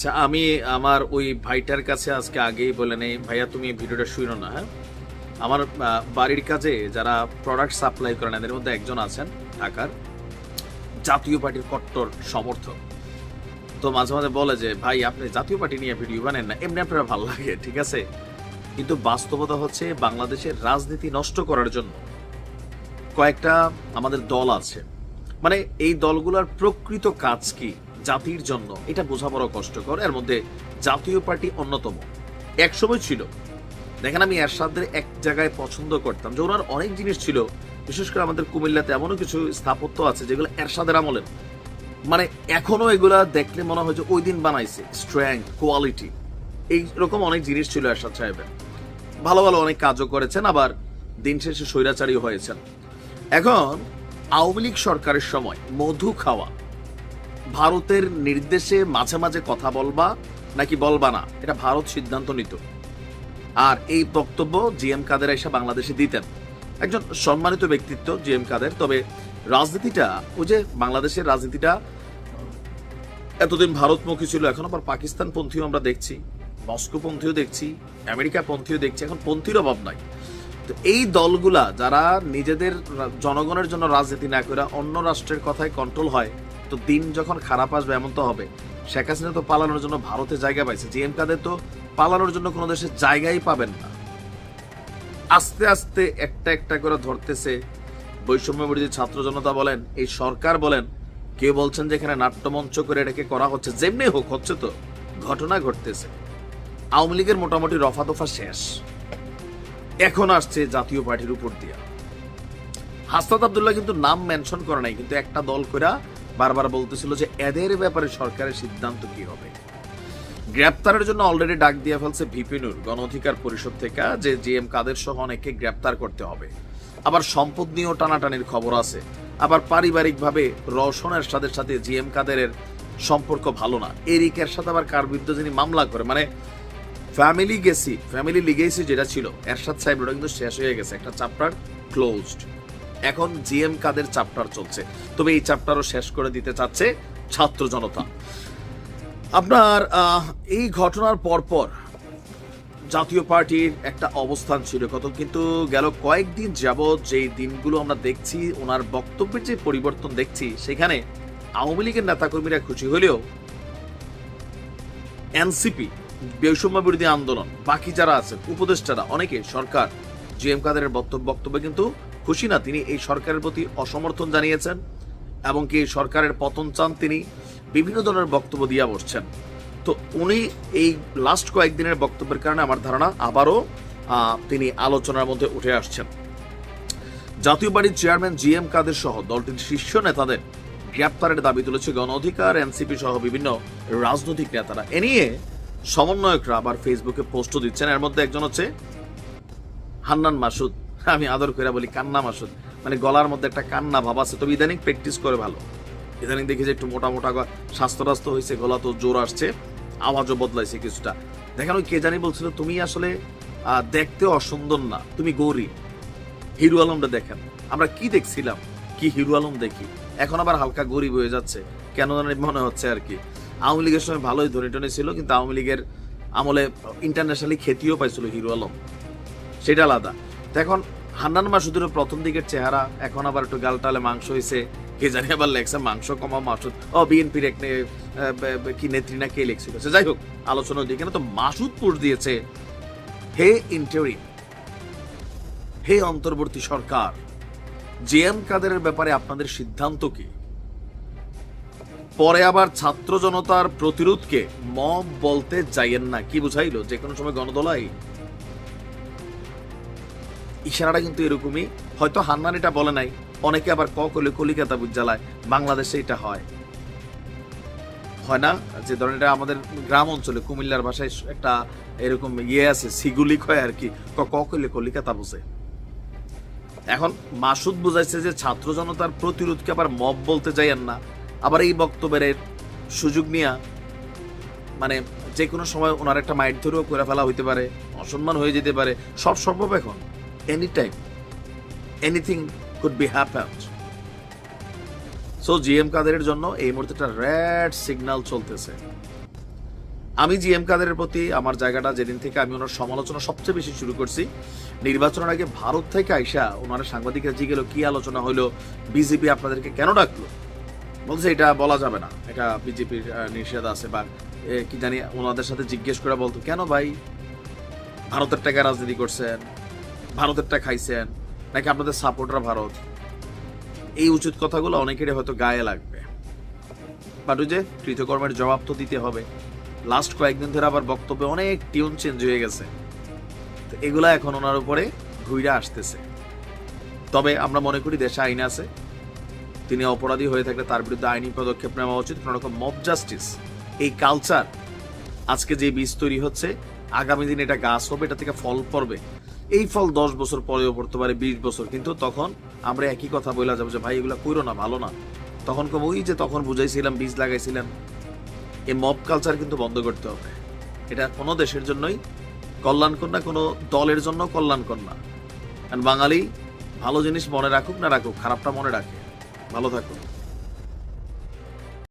আচ্ছা আমি আমার ওই ভাইটার কাছে আজকে আগেই বলে নেই, ভাইয়া, তুমি ভিডিওটা শুনো না হ্যাঁ? আমার বাড়ির কাজে যারা প্রোডাক্ট সাপ্লাই করেন, এদের মধ্যে একজন আছেন ঢাকার জাতীয় পার্টির কট্টর সমর্থক। তো মাঝে মাঝে বলে যে, ভাই, আপনি জাতীয় পার্টি নিয়ে ভিডিও বানেন না, এমনি আপনার ভালো লাগে, ঠিক আছে? কিন্তু বাস্তবতা হচ্ছে বাংলাদেশের রাজনীতি নষ্ট করার জন্য কয়েকটা আমাদের দল আছে। মানে এই দলগুলোর প্রকৃত কাজ কি? জাতির জন্য এটা বোঝা বড় কষ্টকর। এর মধ্যে জাতীয় পার্টি অন্যতম। এক সময় ছিল, দেখেন আমি এরশাদের এক জায়গায় পছন্দ করতাম, যে ওনার অনেক জিনিস ছিল, বিশেষ করে আমাদের কুমিল্লাতে এমনও কিছু স্থাপত্য আছে যেগুলো এরশাদের আমলের মানে এখনও এগুলা দেখলে মনে হয় যে ওই দিন বানাইছে স্ট্রেংথ কোয়ালিটি এই রকম অনেক জিনিস ছিল এরশাদ সাহেবের। ভালো ভালো অনেক কাজও করেছেন, আবার দিন শেষে স্বৈরাচারী হয়েছেন। এখন আওয়ামী লীগ সরকারের সময় মধু খাওয়া ভারতের নির্দেশে মাঝে মাঝে কথা বলবা নাকি বলবা না? এটা ভারত সিদ্ধান্ত নিত। আর এই বক্তব্য জি এম কাদের এসে বাংলাদেশে দিতেন। একজন সম্মানিত ব্যক্তিত্ব জি এম কাদের। তবে রাজনীতিটা, ওই যে বাংলাদেশের রাজনীতিটা, এতদিন ভারতমুখী ছিল, এখন আবার পাকিস্তান পন্থীও আমরা দেখছি মস্কো পন্থীও দেখছি আমেরিকা পন্থীও দেখছি, এখন পন্থীর অভাব নাই। তো এই দলগুলা যারা নিজেদের জনগণের জন্য রাজনীতি না করে অন্য রাষ্ট্রের কথায় কন্ট্রোল হয় তো দিন যখন খারাপ আসবে, এমন তো হবে। শেখ হাসিনা তো পালানোর জন্য ভারতে জায়গা পাইছে। জি এম কাদের তো পালানোর জন্য কোনো দেশে জায়গাই পাবেন না। আস্তে আস্তে একটা একটা করে ধরতেছে। বৈষম্য বিরোধী ছাত্র জনতা বলেন, এই সরকার বলেন, কেউ বলছেন যে এখানে নাট্যমঞ্চ করে এটাকে করা হচ্ছে। যেমনি হোক, হচ্ছে তো। ঘটনা ঘটতেছে। আওয়ামী লীগের মোটামুটি রফা দফা শেষ। এখন আসছে জাতীয় পার্টির উপর দিয়া। হাসনাত আবদুল্লাহ কিন্তু নাম মেনশন করে নাই, কিন্তু একটা দল কইরা বারবার বলতেছিল যে এদের ব্যাপারে সরকারের সিদ্ধান্ত কি হবে? গ্রেপ্তারের জন্য অলরেডি ডাক দিয়ে ফেলছে ভিপিনুর, গণ অধিকার পরিষদ থেকে, যে জি এম কাদের সহ অনেককে গ্রেপ্তার করতে হবে। আবার সম্পদ নিয়েও টানাটানির খবর আছে। আবার পারিবারিকভাবে রওশনের সাথে সাথে জি এম কাদেরের সম্পর্ক ভালো না। এরিকের সাথে আবার কার বিরুদ্ধে যিনি মামলা করে মানে ফ্যামিলি গেসি ফ্যামিলি লিগেসি যেটা ছিল, এরশাদ সাহেব, ওটা কিন্তু শেষ হয়ে গেছে। একটা চ্যাপ্টার ক্লোজড এখন জিএম কাদের চ্যাপ্টার চলছে? তবে এই চ্যাপ্টারও শেষ করে দিতে চাচ্ছে ছাত্র জনতা। আপনার এই ঘটনার পরপর জাতীয় পার্টির একটা অবস্থান ছিল কত কিন্তু গেল কয়েকদিন যাবৎ যেই দিনগুলো আমরা দেখছি, ওনার বক্তব্যের যে পরিবর্তন দেখছি, সেখানে আওয়ামী লীগের নেতাকর্মীরা খুশি হলেও এনসিপি, বৈষম্য বিরোধী আন্দোলন, বাকি যারা আছে উপদেষ্টারা, অনেকে সরকার জি এম কাদের বক্তব্যে কিন্তু খুশি না, তিনি এই সরকারের প্রতি অসমর্থন জানিয়েছেন এবং কি সরকারের পতন চান তিনি বিভিন্ন ধরনের বক্তব্য দিয়া বসছেন। তো উনি এই লাস্ট কয়েকদিনের বক্তব্যের কারণে আমার ধারণা আবারও তিনি আলোচনার মধ্যে উঠে আসছেন। জাতীয় বাড়ির চেয়ারম্যান জি এম কাদের সহ দলটির শীর্ষ নেতাদের গ্রেপ্তারের দাবি তুলেছে গণ অধিকার, এনসিপি সহ বিভিন্ন রাজনৈতিক নেতারা। এ নিয়ে সমন্বয়করা আবার ফেসবুকে পোস্টও দিচ্ছেন। এর মধ্যে একজন হচ্ছে হান্নান মাসুদ। আমি আদর করে বলি, কান্না মাসুদ। মানে গলার মধ্যে একটা কান্না ভাব আছে। তবে ইদানিং প্র্যাকটিস করে ভালো। ইদানিং দেখি যে একটু মোটা মোটা স্বাস্থ্য টাস্থ্য হয়েছে গলা তো জোর আসছে, আওয়াজও বদলাইছে কিছুটা। দেখেন ওই কে জানি বলছিল, তুমি আসলে দেখতে অসুন্দর না, তুমি গৌরী। হিরু আলমটা দেখেন, আমরা কি দেখছিলাম? কি হিরু আলম দেখি? এখন আবার হালকা গরিব হয়ে যাচ্ছে, কেন মনে হচ্ছে আর কি। আওয়ামী লীগের সময় ভালোই ধরে টনে ছিল, কিন্তু আওয়ামী লীগের আমলে ইন্টারন্যাশনালি খ্যাতিও পাইছিল হিরু আলম। সেটা আলাদা। এখন হান্নান মাসুদের প্রথম দিকের চেহারা, এখন আবার একটু গালটালে মাংস হয়েছে কে জানি আবার লেখছে মাংস কমা মাসুদ। ও, বিএনপির এক কি নেত্রী না কে লেখছিল? যাই হোক আলোচনা দিকে না, তো মাসুদ পোস্ট দিয়েছে, হে ইন্টারিম হে অন্তর্বর্তী সরকার জে এম কাদেরের ব্যাপারে আপনাদের সিদ্ধান্ত কি? পরে আবার ছাত্র জনতার প্রতিরোধকে মব বলতে যাইয়েন না। কি বুঝাইলো? যে কোনো সময় গণদলাই? ইশারাটা কিন্তু এরকমই। হয়তো হান্নান এটা বলে নাই, অনেকে আবার ক কলে কলিকাতা বুঝালায় বাংলাদেশে এটা হয়। হয় না? যে ধরেন এটা আমাদের গ্রাম অঞ্চলে, কুমিল্লার ভাষায় একটা এরকম ইয়ে আছে সিগুলিক হয় আর কি, ক ক কইলে কলিকাতা বুঝে। এখন মাসুদ বুঝাইছে যে ছাত্র জনতার প্রতিরোধকে আবার মব বলতে যাইয়েন না। আবার এই বক্তব্যের সুযোগ নিয়ে মানে যে কোনো সময় ওনার একটা মাইট ধরেও করে ফেলা হইতে পারে, অসম্মান হয়ে যেতে পারে, সব সম্ভব এখন। Any time anything could be happened so GM কাদেরের জন্য এই মুহূর্তে একটা রেড সিগন্যাল চলতেছে আমি জি এম কাদেরের প্রতি আমার জায়গাটা যেদিন থেকে আমি ওনার সমালোচনা সবচেয়ে বেশি শুরু করছি নির্বাচনের আগে ভারত থেকে আইসা ওনারা সাংবাদিকরা জিগেলো কি আলোচনা হলো বিজেপি আপনাদেরকে কেন ডাকলো বলছে এটা বলা যাবে না এটা বিজেপির নিষেধ আছে বা কি জানি ওনাদের সাথে জিজ্ঞেস করে বলতো কেন ভাই ভারতের টাকা রাজনীতি করছেন ভারতের টাকা খাইছেন, নাকি আপনাদের সাপোর্টার ভারত? এই উচিত কথাগুলো অনেকেরই হয়তো গায়ে লাগবে। বাট যে কৃতকর্মের জবাব তো দিতে হবে। লাস্ট কয়েকদিন ধরে আবার বক্তব্যে অনেক টিউন চেঞ্জ হয়ে গেছে। তো এগুলা এখন ওনার উপরে ঘুইরা আসতেছে। তবে আমরা মনে করি দেশে আইন আছে। তিনি অপরাধী হয়ে থাকলে তার বিরুদ্ধে আইনি পদক্ষেপ নেওয়া উচিত। কোনো রকম মব জাস্টিস এই কালচার আজকে যে বীজ তৈরি হচ্ছে, আগামী দিনে এটা গাছ হবে, এটা থেকে ফল পড়বে। এই ফল দশ বছর পরেও পড়তে পারে, বিশ বছর। কিন্তু তখন আমরা একই কথা বলা যাব যে, ভাই, এগুলো কইরো না, ভালো না। তখন কম ওই যে তখন বুঝাইছিলাম, বীজ লাগাইছিলেন এই মব কালচার কিন্তু বন্ধ করতে হবে। এটা কোনো দেশের জন্যই কল্যাণকর না, কোনো দলের জন্য কল্যাণকর না। কারণ বাঙালি ভালো জিনিস মনে রাখুক না রাখুক, খারাপটা মনে রাখে। ভালো থাকুক